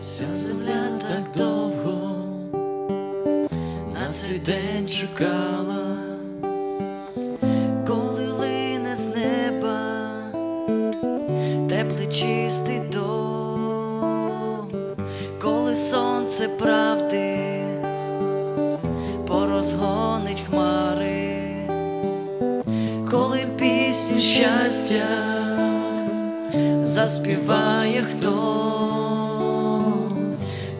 Вся земля так довго на цей день чекала, коли лине з неба теплий чистий дощ, коли сонце правди порозгонить хмари, коли пісню щастя заспіває хтось,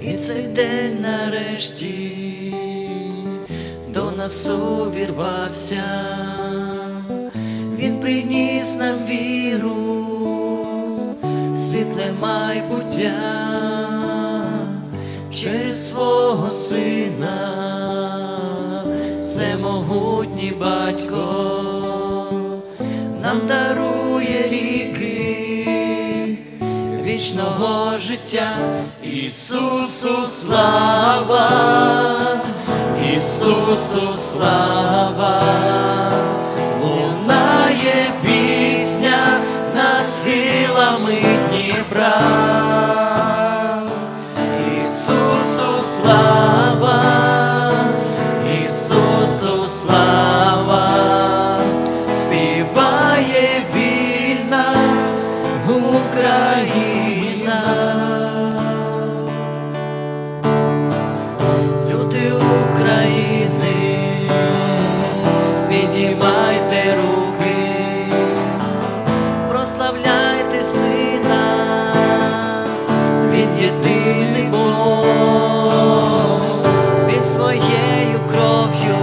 і цей день нарешті до нас увірвався, він приніс нам віру, світле майбуття. Через свого сина, всемогутній батько нам дарує ріки вічного життя, Ісусу слава, Ісусу слава, лунає пісня над схилами Дніпра. Єдиний Бог, він своєю кров'ю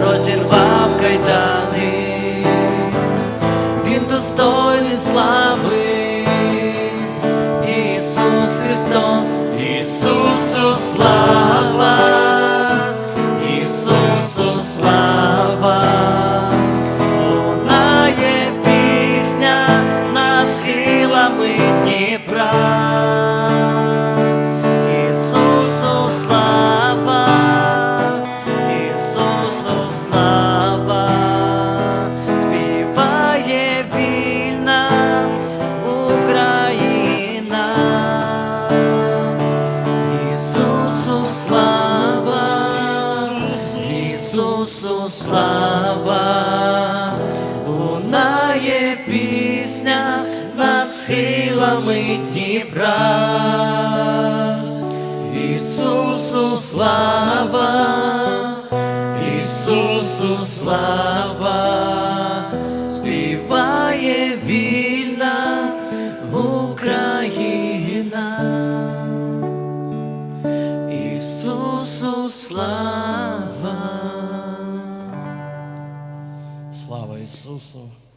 розірвав кайдани, він достойний слави, Ісус Христос, Ісусу слава, слава, лунає пісня над схилами Дніпра. Ісусу слава, Ісусу слава, співає вільна Україна. Ісусу слава. Слава Ісусу!